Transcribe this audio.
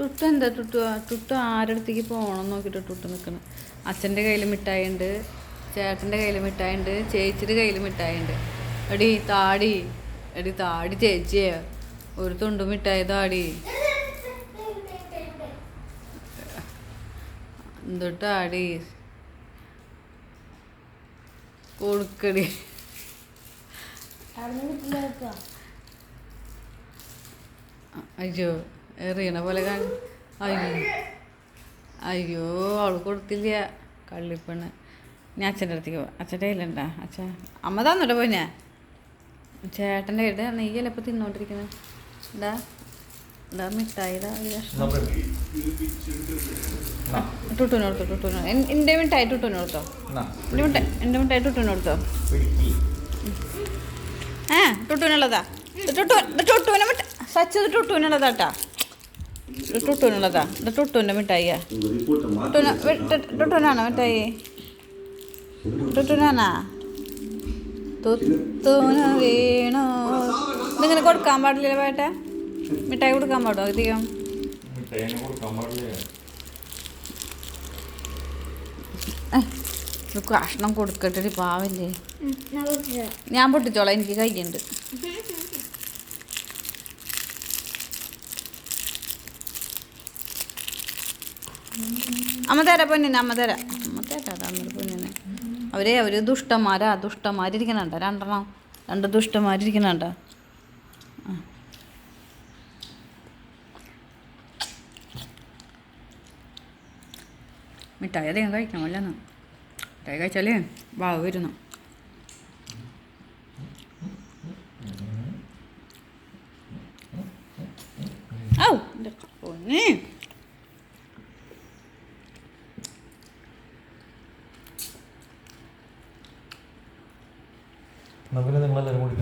ടുട്ടു എന്താ? ടുട്ടു ടുട്ടു ആരടുത്തേക്ക് പോകണം നോക്കിയിട്ട് ടുട്ടു നിൽക്കണം. അച്ഛന്റെ കയ്യിൽ മിഠായി ഉണ്ട് ചേട്ടന്റെ കയ്യിൽ മിഠായി ഉണ്ട് ചേച്ചിയുടെ കയ്യിൽ മിഠായി ഉണ്ട് എടി താടി എടി താടി ചേച്ചിയെ. ഒരു തുണ്ട് മിഠായി താടി. എന്തൊട്ടാടി കൊടുക്കടി. അയ്യോ. എറിയണ പോലെ അയ്യോ. അയ്യോ അവൾ കൊടുത്തില്ല. കള്ളിപ്പെണ്ണ്. ഞാൻ അച്ഛന്റെ അടുത്തേക്ക് പോവാം അച്ഛന്റെ കയ്യിലുണ്ടാ അച്ഛ അമ്മ തന്നിട്ട് പോയി ഞാൻ ചേട്ടന്റെ കയ്യിട്ട് നെയ്യല്ല ഇപ്പം തിന്നോണ്ടിരിക്കുന്നത് എന്താ എന്താ മിഠായി കൊടുത്തോ ടുട്ടൂന്. എന്റെ മിഠായി ടുട്ടൂന് കൊടുത്തോ എന്റെ മിഠായി എന്റെ മിഠായി ടുട്ടൂന് ആ ടുട്ടുവിനുള്ളതാ ടുട്ടു ടുട്ടുവിനെ മിഠായി സച്ചത് ടുട്ടൂനുള്ളതാട്ടാ. ഇത് ടുട്ടൂനുള്ളതാ ഇത് ടുട്ടൂന്റെ മിഠായിയാ ടുട്ടൂന ടുട്ടൂനാണോ മിഠായി? ടുട്ടൂനാണാ തുത്തൂന വീണോ. ഇതിങ്ങനെ കൊടുക്കാൻ പാടില്ല പേട്ട മിഠായി കൊടുക്കാൻ പാടോ അധികം? കഷ്ണം കൊടുക്കട്ടെ പാവല്ലേ? ഞാൻ ഞാൻ പൊട്ടിച്ചോളാം എനിക്ക് കയ്യുണ്ട്. അമ്മ തരാ പൊന്നിനെ അമ്മ തരാ അമ്മ പൊന്നിനെ. അവരെ അവർ ദുഷ്ടന്മാരാ ദുഷ്ടന്മാരിരിക്കണണ്ട? രണ്ടെണ്ണം രണ്ട് ദുഷ്ടന്മാരിരിക്കണണ്ട? മിഠായി അധികം കഴിക്കണം അല്ലെന്ന് മിഠായി കഴിച്ചാലേ വാവ് വരുന്നു. ഔ പൊന്നേ. എന്നാ പിന്നെ നിങ്ങളെല്ലാവരും കുടിക്കാം